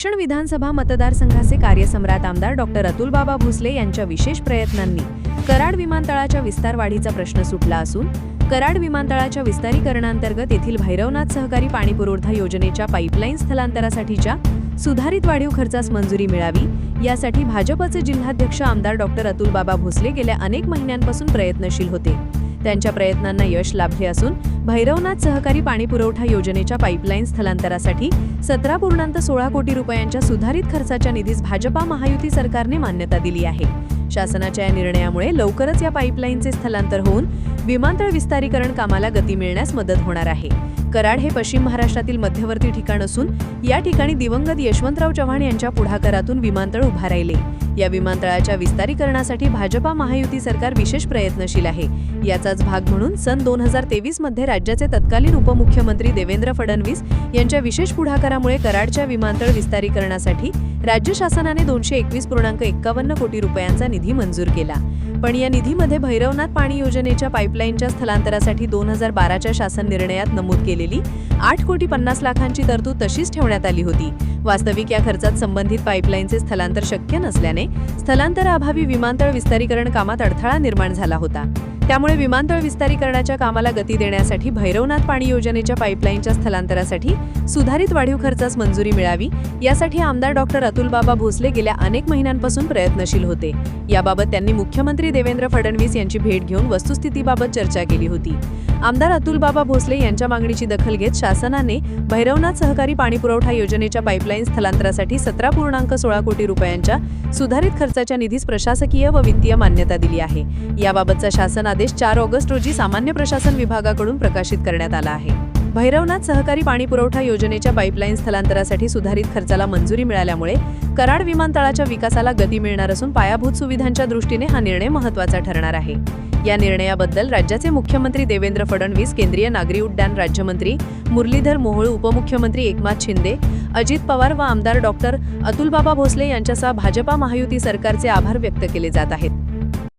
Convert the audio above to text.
शिक्षण विधानसभा मतदारसंघाचे कार्यसम्राट आमदार डॉक्टर अतुलबाबा भोसले यांच्या विशेष प्रयत्नांनी कराड विमानतळाच्या विस्तार वाढीचा प्रश्न सुटला असून कराड विमानतळाच्या विस्तारीकरणांतर्गत येथील भैरवनाथ सहकारी पाणीपुरवठा योजनेच्या पाईपलाईन स्थलांतरासाठीच्या सुधारित वाढीव खर्चास मंजुरी मिळावी यासाठी भाजपचे जिल्हाध्यक्ष आमदार डॉक्टर अतुलबाबा भोसले गेल्या अनेक महिन्यांपासून प्रयत्नशील होते. त्यांच्या प्रयत्नांना यश लाभले असून भैरवनाथ सहकारी पाणीपुरवठा योजनेच्या पाईपलाईन स्थलांतरासाठी सतरा पूर्णांक सोळा कोटी रुपयांच्या सुधारित खर्चाच्या निधीस भाजपा महायुती सरकारने मान्यता दिली आहे. शासनाच्या या निर्णयामुळे लवकरच या पाईपलाईनचे स्थलांतर होऊन विमानतळ विस्तारीकरण कामाला गती मिळण्यास मदत होणार आहे. कराड हे पश्चिम महाराष्ट्रातील मध्यवर्ती ठिकाण असून या ठिकाणी दिवंगत यशवंतराव चव्हाण यांच्या पुढाकारातून विमानतळ उभा राहिले. या विमानतळाच्या विस्तारीकरणासाठी भाजपा महायुती सरकार विशेष प्रयत्नशील आहे. याचाच भाग म्हणून सन दोन हजार तेवीसमध्ये राज्याचे तत्कालीन उपमुख्यमंत्री देवेंद्र फडणवीस यांच्या विशेष पुढाकारामुळे कराडच्या विमानतळ विस्तारीकरणासाठी राज्य शासनाने दोनशे एकवीस पूर्णांक एक्कावन्न कोटी रुपयांचा निधी मंजूर केला. पण या निधीमध्ये भैरवनाथ पाणी योजनेच्या पाईपलाईनच्या स्थलांतरासाठी दोन हजार बाराच्या शासन निर्णयात नमूद केलेली आठ कोटी पन्नास लाखांची तरतूद तशीच ठेवण्यात आली होती. वास्तविक या खर्चात संबंधित पाईपलाईनचे स्थलांतर शक्य नसल्याने स्थलांतराअभावी विमानतळ विस्तारीकरण कामात अडथळा निर्माण झाला होता. त्यामुळे विमानतळ विस्तारीकरणाच्या कामाला गती देण्यासाठी भैरवनाथ पाणी योजनेच्या पाईपलाईनच्या स्थलांतरासाठी सुधारित वाढीव खर्चास मंजुरी मिळावी यासाठी आमदार डॉक्टर अतुलबाबा भोसले गेल्या अनेक महिन्यांपासून प्रयत्नशील होते. याबाबत त्यांनी मुख्यमंत्री देवेंद्र फडणवीस यांची भेट घेऊन वस्तुस्थितीबाबत चर्चा केली होती. आमदार अतुलबाबा भोसले यांच्या मागणीची दखल घेत शासनाने भैरवनाथ सहकारी पाणीपुरवठा योजनेच्या पाईपलाईन स्थलांतरासाठी सतरा पूर्णांक सोळा कोटी रुपयांच्या सुधारित खर्चाच्या निधीस प्रशासकीय व वित्तीय मान्यता दिली आहे. याबाबतचा शासन आदेश चार ऑगस्ट रोजी सामान्य प्रशासन विभागाकडून प्रकाशित करण्यात आला आहे. भैरवनाथ सहकारी पाणीपुरवठा योजनेच्या पाईपलाईन स्थलांतरासाठी सुधारित खर्चाला मंजुरी मिळाल्यामुळे कराड विमानतळाच्या विकासाला गती मिळणार असून पायाभूत सुविधांच्या दृष्टीने हा निर्णय महत्त्वाचा ठरणार आहे. या निर्णयाबद्दल राज्याचे मुख्यमंत्री देवेंद्र फडणवीस केंद्रीय नागरी उड्डाण राज्यमंत्री मुरलीधर मोहोळ उपमुख्यमंत्री एकनाथ शिंदे अजित पवार व आमदार डॉक्टर अतुलबाबा भोसले यांच्यासह भाजपा महायुती सरकारचे आभार व्यक्त केले जात आहेत.